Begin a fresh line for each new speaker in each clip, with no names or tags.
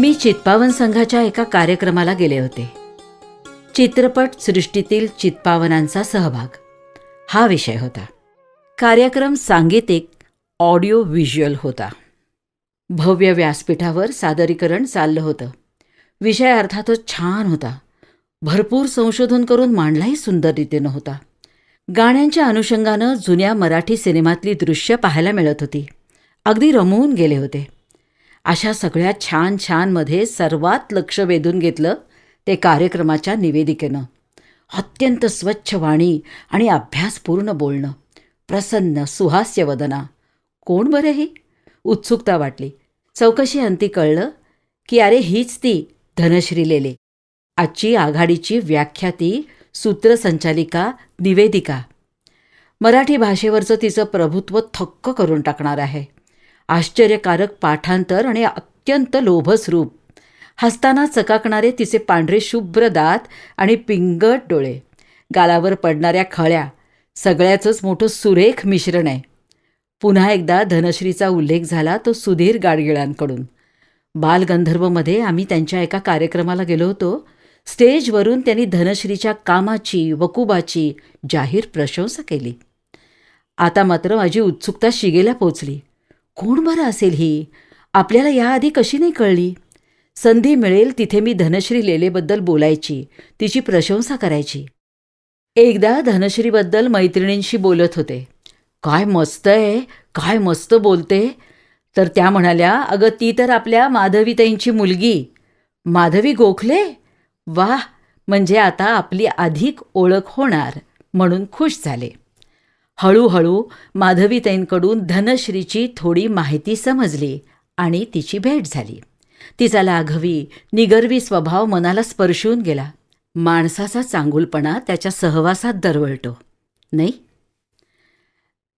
मी चित्पावन संघाच्या एका कार्यक्रमाला गेले होते. चित्रपट सृष्टीतील चित्पावनांचा सहभाग. हा विषय होता. कार्यक्रम सांगीतिक ऑडिओ व्हिज्युअल होता. भव्य व्यासपीठावर सादरीकरण चाललं होतं. विषय अर्थातच छान होता. भरपूर संशोधन करून मांडलाही सुंदर रीतीनं होता. गाण्यांच्या अनुषंगानं जुन्या मराठी सिनेमातली दृश्य पाहायला मिळत होती. अगदी रमवून गेले होते. अशा सगळ्या छान छानमध्ये सर्वात लक्ष वेधून घेतलं ते कार्यक्रमाच्या निवेदिकेनं. अत्यंत स्वच्छ वाणी आणि अभ्यासपूर्ण बोलणं. प्रसन्न सुहास्य वदना. कोण बरं ही? उत्सुकता वाटली. चौकशी अंती कळलं की अरे हीच ती धनश्री लेले. आजची आघाडीची व्याख्याती सूत्रसंचालिका निवेदिका. मराठी भाषेवरचं तिचं प्रभुत्व थक्क करून टाकणार आहे. आश्चर्यकारक पाठांतर आणि अत्यंत लोभस रूप हसताना चकाकणारे तिचे पांढरे शुभ्र दात आणि पिंगट डोळे. गालावर पडणाऱ्या खळ्या. सगळ्याचंच मोठं सुरेख मिश्रण आहे. पुन्हा एकदा धनश्रीचा उल्लेख झाला तो सुधीर गाडगिळांकडून. बालगंधर्वमध्ये आम्ही त्यांच्या एका कार्यक्रमाला गेलो होतो. स्टेजवरून त्यांनी धनश्रीच्या कामाची वकुबाची जाहीर प्रशंसा केली. आता मात्र माझी उत्सुकता शिगेला पोचली. कोण बरं असेल ही? आपल्याला याआधी कशी नाही कळली? संधी मिळेल तिथे मी धनश्री लेलेबद्दल बोलायची तिची प्रशंसा करायची. एकदा धनश्रीबद्दल मैत्रिणींशी बोलत होते. काय मस्त आहे काय मस्त बोलते. तर त्या म्हणाल्या अगं ती तर आपल्या माधवीताईंची मुलगी. माधवी गोखले? वाह म्हणजे आता आपली अधिक ओळख होणार म्हणून खुश झाले. हळूहळू माधवीताईंकडून धनश्रीची थोडी माहिती समजली आणि तिची भेट झाली. तिचा लाघवी निगर्वी स्वभाव मनाला स्पर्शून गेला. माणसाचा चांगुलपणा त्याच्या सहवासात दरवळतो नाही?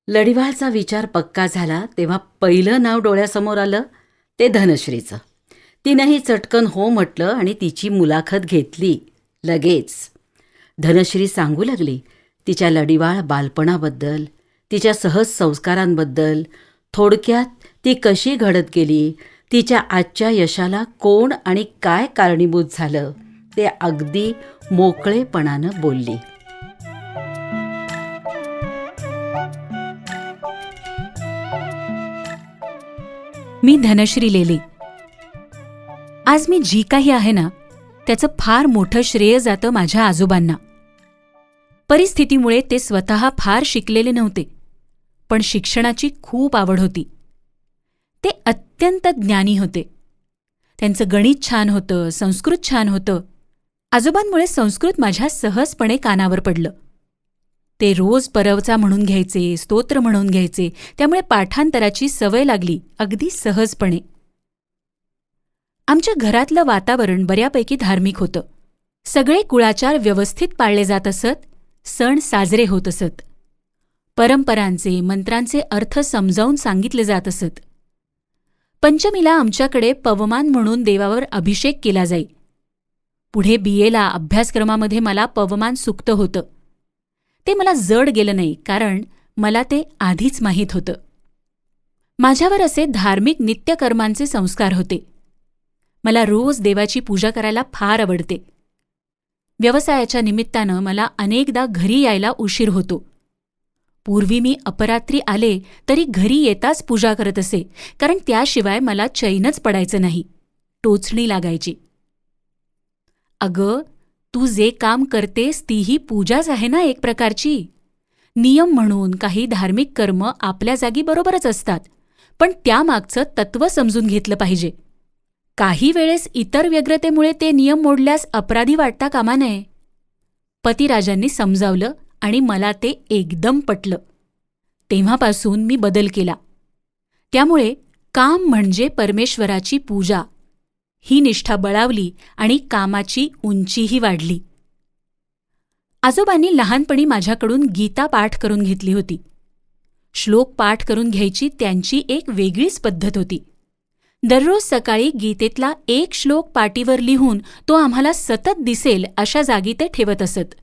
लढिवाळचा विचार पक्का झाला तेव्हा पहिलं नाव डोळ्यासमोर आलं ते धनश्रीचं. तिनंही चटकन हो म्हटलं आणि तिची मुलाखत घेतली लगेच. धनश्री सांगू लागली तिच्या लढिवाळ बालपणाबद्दल तिच्या सहज संस्कारांबद्दल थोडक्यात ती कशी घडत गेली तिच्या आजच्या यशाला कोण आणि काय कारणीभूत झालं ते अगदी मोकळेपणानं बोलली.
मी धनश्री लेले. आज मी जी काही आहे ना त्याचं फार मोठं श्रेय जातं माझ्या आजोबांना. परिस्थितीमुळे ते स्वतः फार शिकलेले नव्हते पण शिक्षणाची खूप आवड होती. ते अत्यंत ज्ञानी होते. त्यांचं गणित छान होतं संस्कृत छान होतं. आजोबांमुळे संस्कृत माझ्या सहजपणे कानावर पडलं. ते रोज परवचा म्हणून घ्यायचे स्तोत्र म्हणून घ्यायचे त्यामुळे पाठांतराची सवय लागली अगदी सहजपणे. आमच्या घरातलं वातावरण बऱ्यापैकी धार्मिक होतं. सगळे कुळाचार व्यवस्थित पाळले जात असत सण साजरे होत असत. परंपरांचे मंत्रांचे अर्थ समजावून सांगितले जात असत. पंचमीला आमच्याकडे पवमान म्हणून देवावर अभिषेक केला जाई. पुढे बीएला अभ्यासक्रमामध्ये मला पवमान सुक्त होतं. ते मला जड गेलं नाही कारण मला ते आधीच माहीत होतं. माझ्यावर असे धार्मिक नित्यकर्मांचे संस्कार होते. मला रोज देवाची पूजा करायला फार आवडते. व्यवसायाच्या निमित्तानं मला अनेकदा घरी यायला उशीर होतो. पूर्वी मी अपरात्री आले तरी घरी येताच पूजा करत असे कारण त्याशिवाय मला चैनच पडायचं नाही. टोचणी लागायची. अगं तू जे काम करतेस तीही पूजाच आहे ना एक प्रकारची? नियम म्हणून काही धार्मिक कर्म आपल्या जागी बरोबरच असतात पण त्यामागचं तत्व समजून घेतलं पाहिजे. काही वेळेस इतर व्यग्रतेमुळे ते नियम मोडल्यास अपराधी वाटता कामा नये. पतिराजांनी समजावलं आणि मला ते एकदम पटलं. तेव्हापासून मी बदल केला. त्यामुळे काम म्हणजे परमेश्वराची पूजा. ही निष्ठा बळावली आणि कामाची उंचीही वाढली. आजोबांनी लहानपणी माझ्याकडून गीता पाठ करून घेतली होती. श्लोक पाठ करून घ्यायची त्यांची एक वेगळीच पद्धत होती. दररोज सकाळी गीतेतला एक श्लोक पाटीवर लिहून तो आम्हाला सतत दिसेल अशा जागी ते ठेवत असत.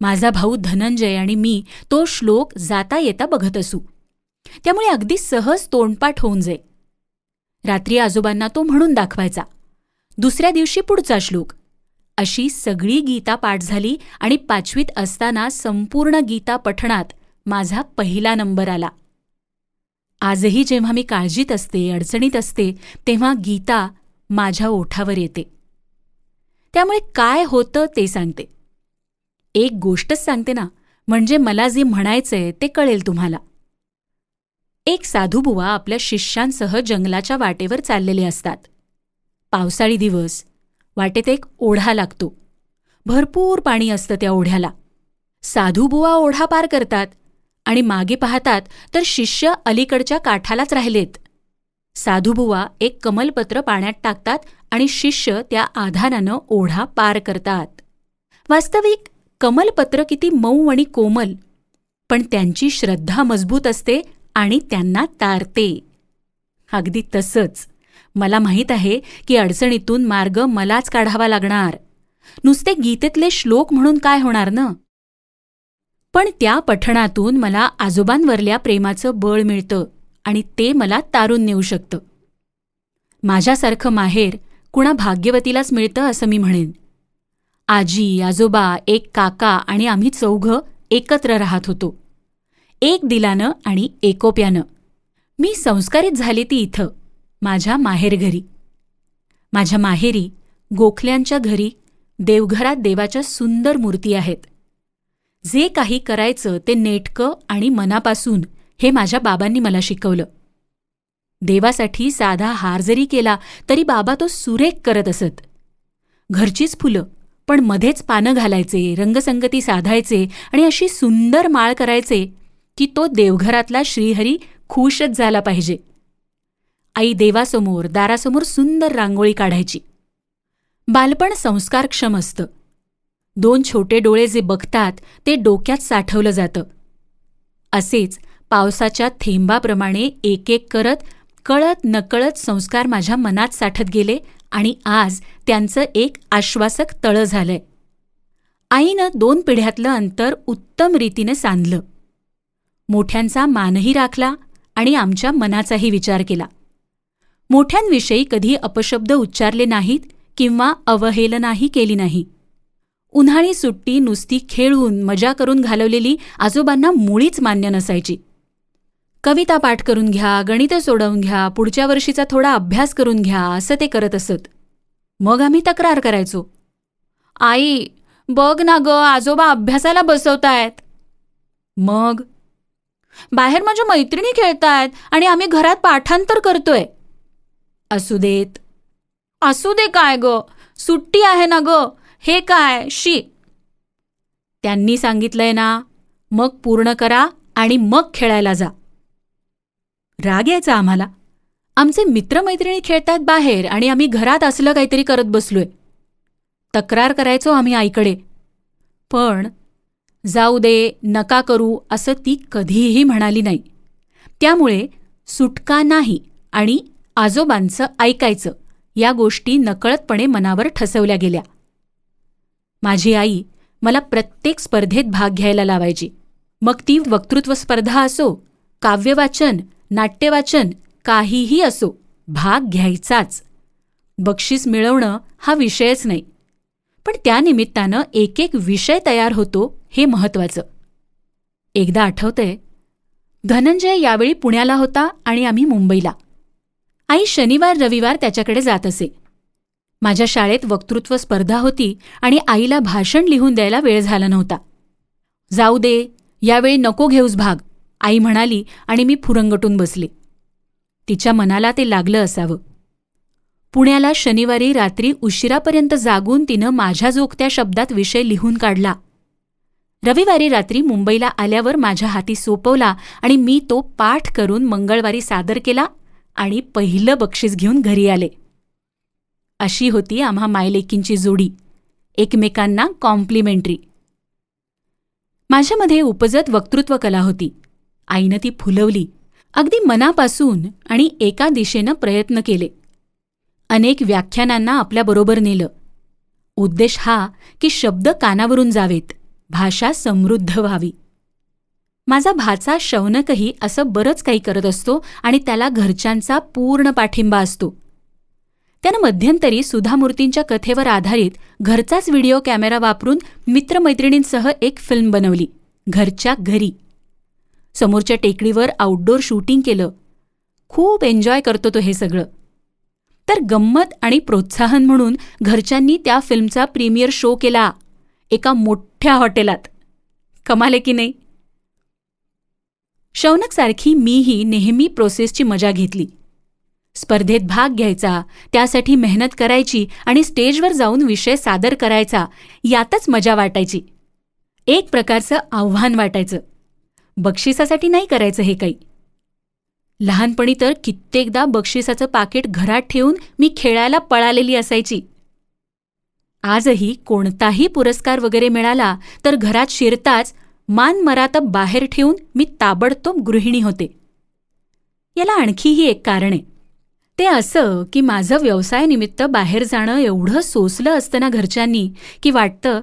माझा भाऊ धनंजय आणि मी तो श्लोक जाता येता बघत असू. त्यामुळे अगदी सहज तोंडपाठ होऊन जाई रात्री आजोबांना तो म्हणून दाखवायचा. दुसऱ्या दिवशी पुढचा श्लोक. अशी सगळी गीता पाठ झाली आणि पाचवीत असताना संपूर्ण गीता पठणात माझा पहिला नंबर आला. आजही जेव्हा मी काळजीत असते अडचणीत असते तेव्हा गीता माझ्या ओठावर येते. त्यामुळे काय होतं ते सांगते. एक गोष्टच सांगते ना म्हणजे मला जे म्हणायचंय ते कळेल तुम्हाला. एक साधूबुवा आपल्या शिष्यांसह जंगलाच्या वाटेवर चाललेले असतात. पावसाळी दिवस वाटेत एक ओढा लागतो. भरपूर पाणी असतं त्या ओढ्याला. साधूबुवा ओढा पार करतात. आणि मागे पाहतात तर शिष्य अलीकडच्या काठालाच राहिलेत. साधूबुवा एक कमलपत्र पाण्यात टाकतात आणि शिष्य त्या आधारानं ओढा पार करतात. वास्तविक कमलपत्र किती मऊ आणि कोमल पण त्यांची श्रद्धा मजबूत असते आणि त्यांना तारते. अगदी तसंच. मला माहीत आहे की अडचणीतून मार्ग मलाच काढावा लागणार. नुसते गीतेतले श्लोक म्हणून काय होणार ना? पण त्या पठणातून मला आजोबांवरल्या प्रेमाचं बळ मिळतं आणि ते मला तारून नेऊ शकतं. माझ्यासारखं माहेर कुणा भाग्यवतीलाच मिळतं असं मी म्हणेन. आजी आजोबा एक काका आणि आम्ही चौघं एकत्र राहत होतो. एक दिलानं आणि एकोप्यानं. मी संस्कारित झाले ती इथं माझ्या माहेरघरी माझ्या माहेरी गोखल्यांच्या घरी देवघरात देवाच्या सुंदर मूर्ती आहेत. जे काही करायचं ते नेटकं आणि मनापासून हे माझ्या बाबांनी मला शिकवलं. देवासाठी साधा हार जरी केला तरी बाबा तो सुरेख करत असत. घरचीच फुलं पण मध्येच पानं घालायचे रंगसंगती साधायचे आणि अशी सुंदर माळ करायचे की तो देवघरातला श्रीहरी खुशच झाला पाहिजे. आई देवासमोर दारासमोर सुंदर रांगोळी काढायची. बालपण संस्कारक्षम असतं. दोन छोटे डोळे जे बघतात ते डोक्यात साठवलं जातं. असेच पावसाच्या थेंबाप्रमाणे एक एक करत कळत नकळत संस्कार माझ्या मनात साठत गेले आणि आज त्यांचं एक आश्वासक तळं झालंय. आईनं दोन पिढ्यातलं अंतर उत्तम रीतीने सांधलं. मोठ्यांचा मानही राखला आणि आमच्या मनाचाही विचार केला. मोठ्यांविषयी कधी अपशब्द उच्चारले नाहीत किंवा अवहेलनाही केली नाही. उन्हाळी सुट्टी नुसती खेळून मजा करून घालवलेली आजोबांना मुळीच मान्य नसायची. कविता पाठ करून घ्या गणितं सोडवून घ्या पुढच्या वर्षीचा थोडा अभ्यास करून घ्या असं ते करत असत. मग आम्ही तक्रार करायचो. आई बघ ना ग आजोबा अभ्यासाला बसवतायत. मग? बाहेर माझ्या मैत्रिणी खेळतायत आणि आम्ही घरात पाठांतर करतोय. असू देत. असू दे काय ग? सुट्टी आहे ना ग. हे काय? शी. त्यांनी सांगितलंय ना मग पूर्ण करा आणि मग खेळायला जा. राग यायचा आम्हाला. आमचे मित्रमैत्रिणी खेळतात बाहेर आणि आम्ही घरात असलं काहीतरी करत बसलोय. तक्रार करायचो आम्ही आईकडे. पण जाऊ दे नका करू असं ती कधीही म्हणाली नाही. त्यामुळे सुटका नाही आणि आजोबांचं ऐकायचं या गोष्टी नकळतपणे मनावर ठसवल्या गेल्या. माझी आई मला प्रत्येक स्पर्धेत भाग घ्यायला लावायची. मग ती वक्तृत्व स्पर्धा असो काव्यवाचन नाट्यवाचन काहीही असो भाग घ्यायचाच. बक्षीस मिळवणं हा विषयच नाही. पण त्यानिमित्तानं एक एक विषय तयार होतो हे महत्वाचं एकदा आठवतंय धनंजय यावेळी पुण्याला होता आणि आम्ही मुंबईला. आई शनिवार रविवार त्याच्याकडे जात असे. माझ्या शाळेत वक्तृत्व स्पर्धा होती आणि आईला भाषण लिहून द्यायला वेळ झाला नव्हता. जाऊ दे यावेळी नको घेऊस भाग आई म्हणाली आणि मी फुरंगटून बसले. तिच्या मनाला ते लागलं असावं. पुण्याला शनिवारी रात्री उशिरापर्यंत जागून तिनं माझ्या जोगत्या शब्दात विषय लिहून काढला. रविवारी रात्री मुंबईला आल्यावर माझ्या हाती सोपवला आणि मी तो पाठ करून मंगळवारी सादर केला आणि पहिलं बक्षीस घेऊन घरी आले. अशी होती आम्हा मायलेकींची जोडी. एकमेकांना कॉम्प्लिमेंटरी. माझ्यामध्ये उपजत वक्तृत्व कला होती. आईनं ती फुलवली. अगदी मनापासून आणि एका दिशेनं प्रयत्न केले. अनेक व्याख्यानांना आपल्याबरोबर नेलं. उद्देश हा की शब्द कानावरून जावेत. भाषा समृद्ध व्हावी. माझा भाचा शौनकही असं बरंच काही करत असतो आणि त्याला घरच्यांचा पूर्ण पाठिंबा असतो. त्यानं मध्यंतरी सुधामूर्तींच्या कथेवर आधारित घरचाच व्हिडिओ कॅमेरा वापरून मित्रमैत्रिणींसह एक फिल्म बनवली घरच्या घरी. समोरच्या टेकडीवर आउटडोर शूटिंग केलं. खूप एन्जॉय करतो तो हे सगळं. तर गंमत आणि प्रोत्साहन म्हणून घरच्यांनी त्या फिल्मचा प्रीमियर शो केला एका मोठ्या हॉटेलात. कमाले की नाही? शौनकसारखी मीही नेहमी प्रोसेसची मजा घेतली. स्पर्धेत भाग घ्यायचा त्यासाठी मेहनत करायची आणि स्टेजवर जाऊन विषय सादर करायचा यातच मजा वाटायची. एक प्रकारचं आव्हान वाटायचं. बक्षिसासाठी नाही करायचं हे काही. लहानपणी तर कित्येकदा बक्षिसाचं पाकिट घरात ठेवून मी खेळायला पळालेली असायची. आजही कोणताही पुरस्कार वगैरे मिळाला तर घरात शिरताच मान मरातब बाहेर ठेवून मी ताबडतोब गृहिणी होते. याला आणखीही एक कारण आहे. ते असं की माझं व्यवसायानिमित्त बाहेर जाणं एवढं सोसलं असतं ना घरच्यांनी की वाटतं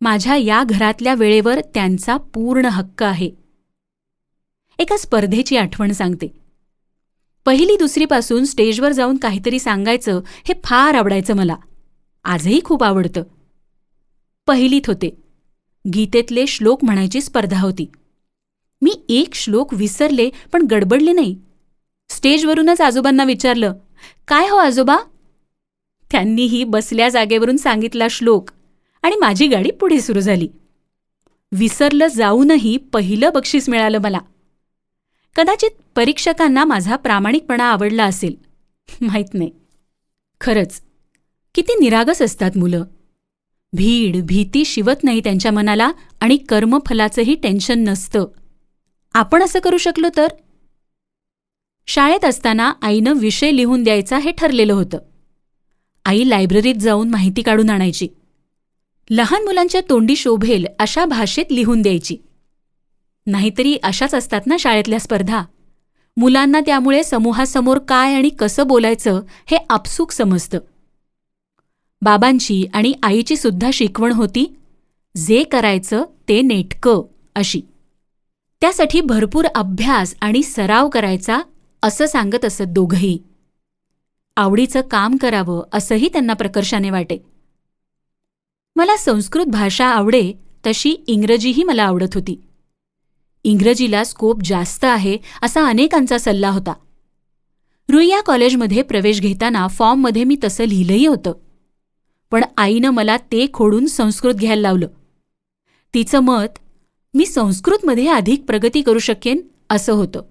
माझ्या या घरातल्या वेळेवर त्यांचा पूर्ण हक्क आहे. एका स्पर्धेची आठवण सांगते. पहिली दुसरीपासून स्टेजवर जाऊन काहीतरी सांगायचं हे फार आवडायचं मला. आजही खूप आवडतं. पहिलीत होते. गीतेतले श्लोक म्हणायची स्पर्धा होती. मी एक श्लोक विसरले पण गडबडले नाही. स्टेजवरूनच आजोबांना विचारलं काय हो आजोबा? त्यांनीही बसल्या जागेवरून सांगितला श्लोक आणि माझी गाडी पुढे सुरू झाली. विसरलं जाऊनही पहिलं बक्षीस मिळालं मला. कदाचित परीक्षकांना माझा प्रामाणिकपणा आवडला असेल. माहीत नाही. खरंच किती निरागस असतात मुलं. भीड भीती शिवत नाही त्यांच्या मनाला आणि कर्मफलाचंही टेन्शन नसतं. आपण असं करू शकलो तर? शाळेत असताना आईनं विषय लिहून द्यायचा हे ठरलेलं होतं. आई लायब्ररीत जाऊन माहिती काढून आणायची. लहान मुलांच्या तोंडी शोभेल अशा भाषेत लिहून द्यायची. नाहीतरी अशाच असतात ना शाळेतल्या स्पर्धा. मुलांना त्यामुळे समूहासमोर काय आणि कसं बोलायचं हे आपसूक समजतं. बाबांची आणि आईची सुद्धा शिकवण होती जे करायचं ते नेटकं अशी. त्यासाठी भरपूर अभ्यास आणि सराव करायचा असं सांगत असत दोघंही. आवडीचं काम करावं असंही त्यांना प्रकर्षाने वाटे. मला संस्कृत भाषा आवडे तशी इंग्रजीही मला आवडत होती. इंग्रजीला स्कोप जास्त आहे असा अनेकांचा सल्ला होता. रुईया कॉलेजमध्ये प्रवेश घेताना फॉर्ममध्ये मी तसं लिहिलंही होतं. पण आईनं मला ते खोडून संस्कृत घ्यायला लावलं. तिचं मत मी संस्कृतमध्ये अधिक प्रगती करू शकेन? असं होतं.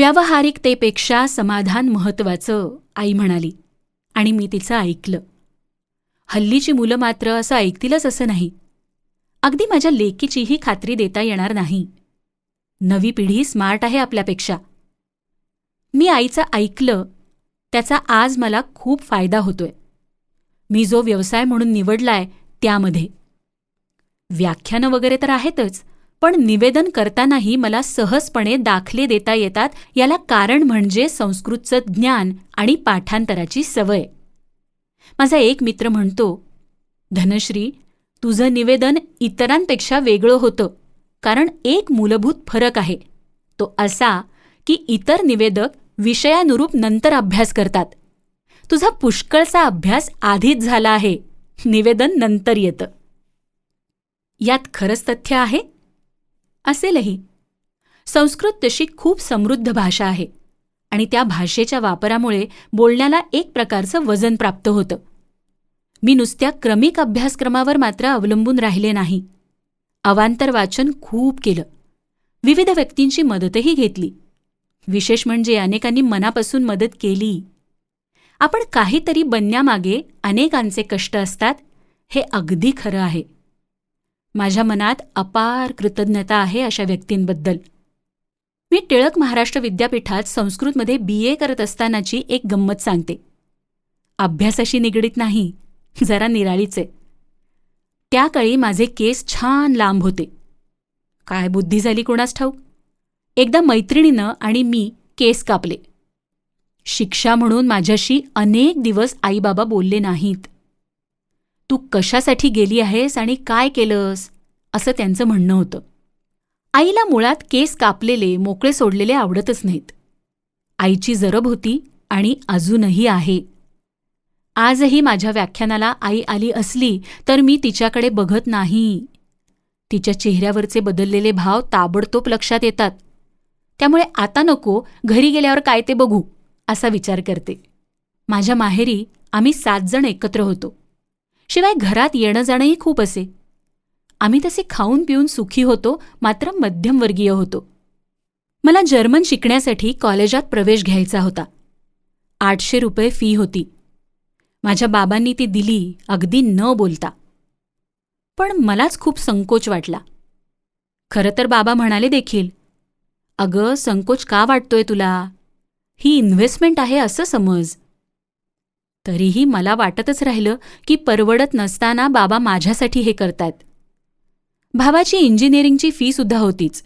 व्यावहारिकतेपेक्षा समाधान महत्वाचं आई म्हणाली. आणि मी तिचं ऐकलं. हल्लीची मुलं मात्र असं ऐकतीलच असं नाही. अगदी माझ्या लेकीचीही खात्री देता येणार नाही. नवी पिढी स्मार्ट आहे आपल्यापेक्षा. मी आईचं ऐकलं त्याचा आज मला खूप फायदा होतोय. मी जो व्यवसाय म्हणून निवडलाय त्यामध्ये. व्याख्यानं वगैरे तर आहेतच पण निवेदन करतानाही मला सहजपणे दाखले देता येतात याला कारण म्हणजे संस्कृतचं ज्ञान आणि पाठांतराची सवय. माझा एक मित्र म्हणतो धनश्री तुझं निवेदन इतरांपेक्षा वेगळं होतं कारण एक मूलभूत फरक आहे. तो असा की इतर निवेदक विषयानुरूप नंतर अभ्यास करतात. तुझा पुष्कळचा अभ्यास आधीच झाला आहे. निवेदन नंतर येतं. यात खरंच तथ्य आहे? असेलही. संस्कृत तशी खूप समृद्ध भाषा आहे आणि त्या भाषेच्या वापरामुळे बोलण्याला एक प्रकारचं वजन प्राप्त होतं. मी नुसत्या क्रमिक अभ्यासक्रमावर मात्र अवलंबून राहिले नाही. अवांतर वाचन खूप केलं. विविध व्यक्तींची मदतही घेतली. विशेष म्हणजे अनेकांनी मनापासून मदत केली. आपण काहीतरी बनण्यामागे अनेकांचे कष्ट असतात हे अगदी खरं आहे. माझ्या मनात अपार कृतज्ञता आहे अशा व्यक्तींबद्दल. मी टिळक महाराष्ट्र विद्यापीठात संस्कृतमध्ये बी ए करत असतानाची एक गंमत सांगते. अभ्यासाशी निगडीत नाही जरा निराळीचे. त्या काळी माझे केस छान लांब होते. काय बुद्धी झाली कोणास ठाऊक? एकदा मैत्रिणीनं आणि मी केस कापले. शिक्षा म्हणून माझ्याशी अनेक दिवस आईबाबा बोलले नाहीत. तू कशासाठी गेली आहेस आणि काय केलंस? असं त्यांचं म्हणणं होतं. आईला मुळात केस कापलेले मोकळे सोडलेले आवडतच नाहीत. आईची जरब होती आणि अजूनही आहे. आजही माझ्या व्याख्यानाला आई आली असली तर मी तिच्याकडे बघत नाही. तिच्या चेहऱ्यावरचे बदललेले भाव ताबडतोब लक्षात येतात. त्यामुळे आता नको घरी गेल्यावर काय ते बघू असा विचार करते. माझ्या माहेरी आम्ही सात जण एकत्र होतो. शिवाय घरात येणं जाणंही खूप असे. आम्ही तसे खाऊन पिऊन सुखी होतो मात्र मध्यमवर्गीय होतो. मला जर्मन शिकण्यासाठी कॉलेजात प्रवेश घ्यायचा होता. आठशे रुपये फी होती. माझ्या बाबांनी ती दिली अगदी न बोलता. पण मलाच खूप संकोच वाटला. खरं तर बाबा म्हणाले देखील अगं संकोच का वाटतोय तुला? ही इन्व्हेस्टमेंट आहे असं समज. तरीही मला वाटतच राहिलं की परवडत नसताना बाबा माझ्यासाठी हे करतात भावाची इंजिनिअरिंगची फीसुद्धा होतीच.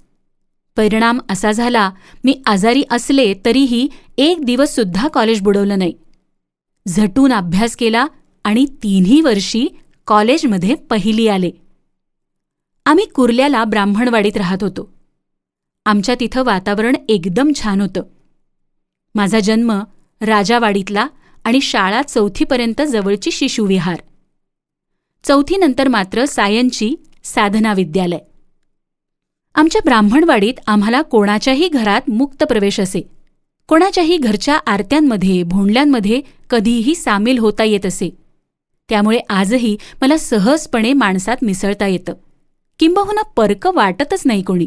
परिणाम असा झाला मी आजारी असले तरीही एक दिवससुद्धा कॉलेज बुडवलं नाही. झटून अभ्यास केला आणि तिन्ही वर्षी कॉलेजमध्ये पहिली आले. आम्ही कुर्ल्याला ब्राह्मणवाडीत राहत होतो. आमच्या तिथं वातावरण एकदम छान होतं. माझा जन्म राजावाडीतला आणि शाळा चौथीपर्यंत जवळची शिशुविहार. चौथीनंतर मात्र सायनची साधना विद्यालय. आमच्या ब्राह्मणवाडीत आम्हाला कोणाच्याही घरात मुक्त प्रवेश असे. कोणाच्याही घरच्या आरत्यांमध्ये भोंडल्यांमध्ये कधीही सामील होता येत असे. त्यामुळे आजही मला सहजपणे माणसात मिसळता येतं. किंबहुना परक वाटतच नाही कोणी.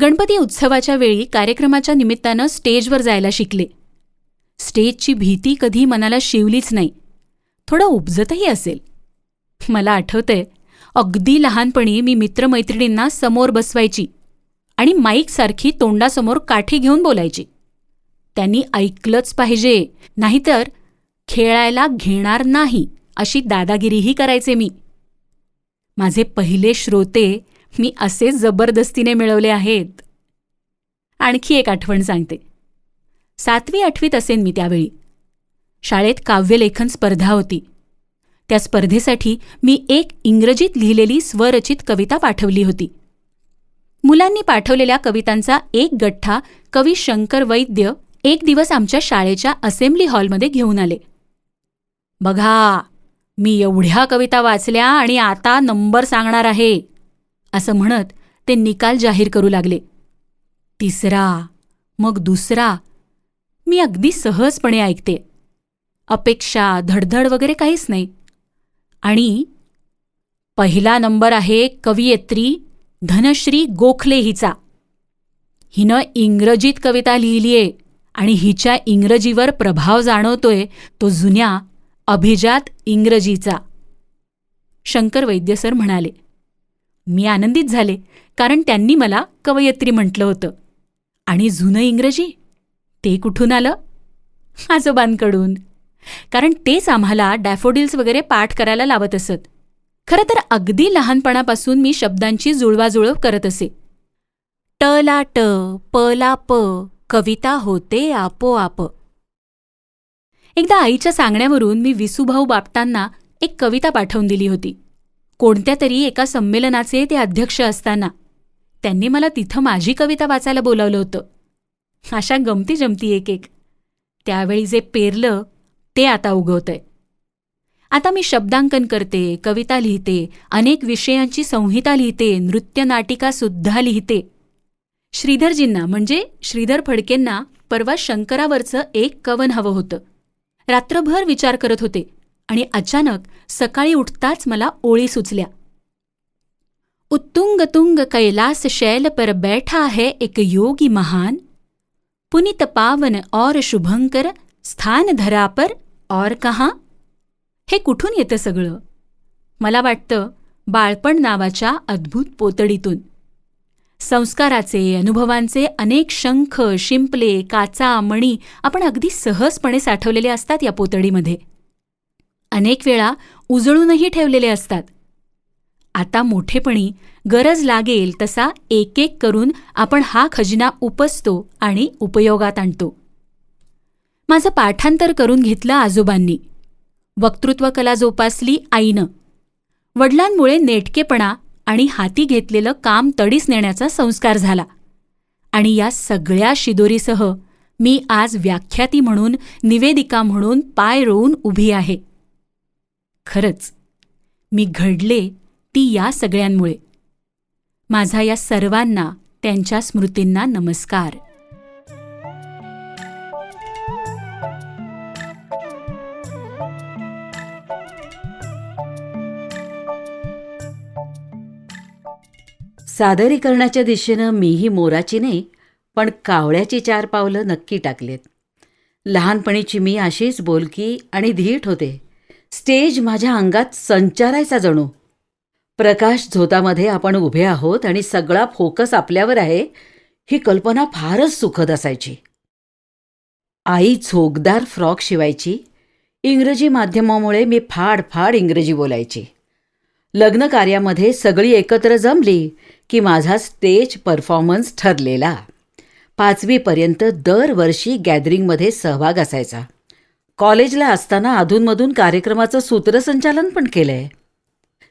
गणपती उत्सवाच्या वेळी कार्यक्रमाच्या निमित्तानं स्टेजवर जायला शिकले. स्टेजची भीती कधी मनाला शिवलीच नाही. थोडं उपजतही असेल. मला आठवतंय अगदी लहानपणी मी मित्रमैत्रिणींना समोर बसवायची आणि माईकसारखी तोंडासमोर काठी घेऊन बोलायची. त्यांनी ऐकलंच पाहिजे नाहीतर खेळायला घेणार नाही अशी दादागिरीही करायचे मी. माझे पहिले श्रोते मी असे जबरदस्तीने मिळवले आहेत. आणखी एक आठवण सांगते. सातवी आठवीत असेन मी त्यावेळी. शाळेत काव्यलेखन स्पर्धा होती. त्या स्पर्धेसाठी मी एक इंग्रजीत लिहिलेली स्वरचित कविता पाठवली होती. मुलांनी पाठवलेल्या कवितांचा एक गठ्ठा कवी शंकर वैद्य एक दिवस आमच्या शाळेच्या असेंब्ली हॉलमध्ये घेऊन आले. बघा मी एवढ्या कविता वाचल्या आणि आता नंबर सांगणार आहे असं म्हणत ते निकाल जाहीर करू लागले. तिसरा मग दुसरा मी अगदी सहजपणे ऐकते. अपेक्षा धडधड वगैरे काहीच नाही. आणि पहिला नंबर आहे कवयित्री धनश्री गोखले हिचा. हिनं इंग्रजीत कविता लिहिलीये आणि हिच्या इंग्रजीवर प्रभाव जाणवतोय तो जुन्या अभिजात इंग्रजीचा. शंकर वैद्य सर म्हणाले मी आनंदित झाले कारण त्यांनी मला कवयित्री म्हटलं होतं. आणि जुनं इंग्रजी ते कुठून आलं? आजोबांकडून. कारण तेच आम्हाला डॅफोडिल्स वगैरे पाठ करायला लावत असत. खरं तर अगदी लहानपणापासून मी शब्दांची जुळवाजुळव करत असे. ट ला ट प ला प कविता होते आपोआप. एकदा आईच्या सांगण्यावरून मी विसूभाऊ बापटांना एक कविता पाठवून दिली होती. कोणत्या तरी एका संमेलनाचे ते अध्यक्ष असताना. त्यांनी मला तिथं माझी कविता वाचायला बोलावलं होतं. अशा गमती जमती एक एक त्यावेळी जे पेरलं ते आता उगवतंय. आता मी शब्दांकन करते कविता लिहिते अनेक विषयांची संहिता लिहिते नृत्यनाटिकासुद्धा लिहिते. श्रीधरजींना म्हणजे श्रीधर फडकेंना परवा शंकरावरचं एक कवन हवं होतं. रात्रभर विचार करत होते आणि अचानक सकाळी उठताच मला ओळी सुचल्या. उत्तुंग तुंग कैलास शैल पर बैठा है एक योगी महान पुनित पावन और शुभंकर स्थान धरापर और कहाँ? हे कुठून येतं सगळं? मला वाटतं बाळपण नावाच्या अद्भुत पोतडीतून. संस्काराचे अनुभवांचे अनेक शंख शिंपले काचा मणी आपण अगदी सहजपणे साठवलेले असतात या पोतडीमध्ये. अनेक वेळा उजळूनही ठेवलेले असतात. आता मोठेपणी गरज लागेल तसा एक एक करून आपण हा खजिना उपसतो आणि उपयोगात आणतो. माझं पाठांतर करून घेतलं आजोबांनी. वक्तृत्व कला जोपासली आईनं. वडिलांमुळे नेटकेपणा आणि हाती घेतलेलं काम तडीस नेण्याचा संस्कार झाला. आणि या सगळ्या शिदोरीसह मी आज व्याख्याती म्हणून निवेदिका म्हणून पाय रोवून उभी आहे. खरंच मी घडले ती या सगळ्यांमुळे. माझा या सर्वांना त्यांच्या स्मृतींना नमस्कार.
सादरीकरणाच्या दिशेनं मीही मोराची नाही पण कावळ्याची चार पावलं नक्की टाकलेत. लहानपणीची मी अशीच बोलकी आणि धीट होते. स्टेज माझ्या अंगात संचारायचा जणू. प्रकाश झोतामध्ये आपण उभे आहोत आणि सगळा फोकस आपल्यावर आहे ही कल्पना फारच सुखद असायची. आई झोकदार फ्रॉक शिवायची. इंग्रजी माध्यमामुळे मी फाड फाड इंग्रजी बोलायची. लग्न कार्यामध्ये सगळी एकत्र जमली की माझा स्टेज परफॉर्मन्स ठरलेला. पाचवीपर्यंत दरवर्षी गॅदरिंगमध्ये सहभाग असायचा. कॉलेजला असताना अधूनमधून कार्यक्रमाचं सूत्रसंचालन पण केलंय.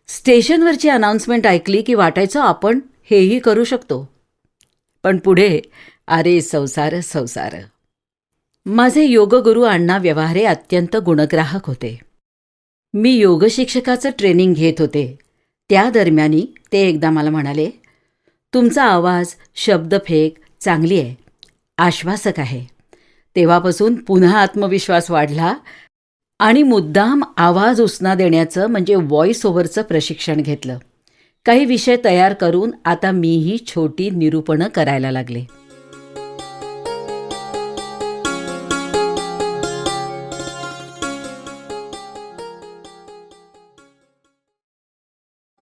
स्टेशनवरची अनाउन्समेंट ऐकली की वाटायचं आपण हेही करू शकतो. पण पुढे अरे संसार संसार. माझे योगगुरू अण्णा व्यवहारे अत्यंत गुणग्राहक होते. मी योगशिक्षकाचं ट्रेनिंग घेत होते. त्या दरम्यानी ते एकदा मला म्हणाले तुमचा आवाज शब्दफेक चांगली आहे. आश्वासक आहे. तेव्हापासून पुन्हा आत्मविश्वास वाढला आणि मुद्दाम आवाज उसना देण्याचं म्हणजे व्हॉइस ओव्हरचं प्रशिक्षण घेतलं. काही विषय तयार करून आता मीही छोटी निरूपणं करायला लागले.